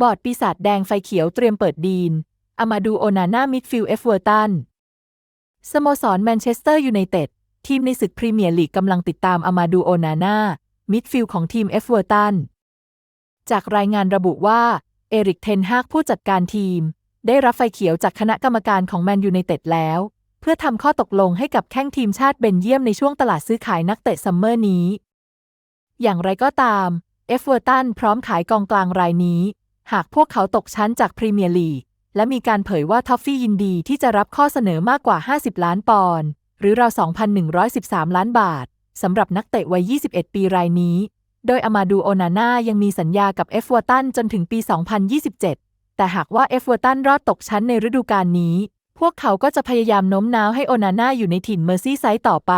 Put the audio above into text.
บอร์ดปีศาจแดงไฟเขียวเตรียมเปิดดีน อามาดูโอนาน่ามิดฟิลด์เอฟเวอร์ตัน สโมสรแมนเชสเตอร์ยูไนเต็ดทีมในศึกพรีเมียร์ลีกกำลังติดตามอามาดูโอนาน่ามิดฟิลด์ของทีมเอฟเวอร์ตัน จากรายงานระบุว่า เอริกเทนฮากผู้จัดการทีม ได้รับไฟเขียวจากคณะกรรมการของแมนยูไนเต็ดแล้ว เพื่อทำข้อตกลงให้กับแข้งทีมชาติเบนเยียมในช่วงตลาดซื้อขายนักเตะซัมเมอร์นี้ อย่างไรก็ตามเอฟเวอร์ตันพร้อมขายกองกลางรายนี้ หากพวกเขาตกชั้นจากพรีเมียร์ลีกและมีการเผยว่าทอฟฟี่ยินดีที่จะรับข้อเสนอมากกว่า 50 ล้านปอนด์หรือราว2,113 ล้านบาท สำหรับนักเตะวัย 21 ปีรายนี้ โดยอามาดูโอนาน่ายังมีสัญญากับเอฟเวอร์ตันจนถึงปี 2027 แต่หากว่าเอฟเวอร์ตันรอดตกชั้นในฤดูกาลนี้ พวกเขาก็จะพยายามโน้มน้าวให้โอนาน่าอยู่ในถิ่นเมอร์ซี่ไซด์ต่อไป